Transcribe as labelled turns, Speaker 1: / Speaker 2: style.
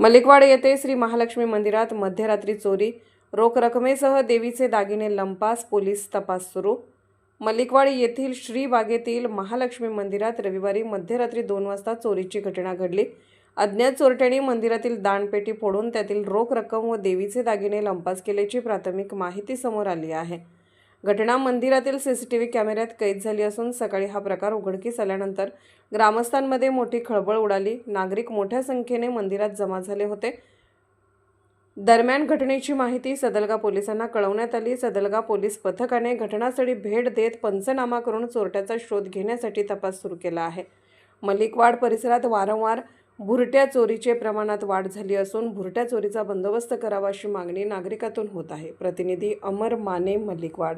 Speaker 1: मलिकवाड येथे श्री महालक्ष्मी मंदिरात मध्यरात्री चोरी रोख रकमेसह देवीचे दागिने लंपास पोलीस तपास सुरू. मलिकवाड येथील श्रीबागेतील महालक्ष्मी मंदिरात रविवारी मध्यरात्री दोन वाजता चोरीची घटना घडली. अज्ञात चोरट्यांनी मंदिरातील दानपेटी फोडून त्यातील रोख रक्कम व देवीचे दागिने लंपास केल्याची प्राथमिक माहिती समोर आली आहे. घटना मंदिरातील सी सी टी व्ही कॅमेऱ्यात कैद झाली असून सकाळी हा प्रकार उघडकीस आल्यानंतर ग्रामस्थांमध्ये मोठी खळबळ उडाली. नागरिक मोठ्या संख्येने मंदिरात जमा झाले होते. दरम्यान घटनेची माहिती सदलगा पोलिसांना कळवण्यात आली. सदलगा पोलीस पथकाने घटनास्थळी भेट देत पंचनामा करून चोरट्याचा शोध घेण्यासाठी तपास सुरू केला आहे. मलिकवाड परिसरात वारंवार भुरट्या चोरीचे प्रमाणात वाढ झाली असून भुरट्या चोरीचा बंदोबस्त करावा अशी मागणी नागरिकातून होत आहे. प्रतिनिधी अमर माने मलिकवाड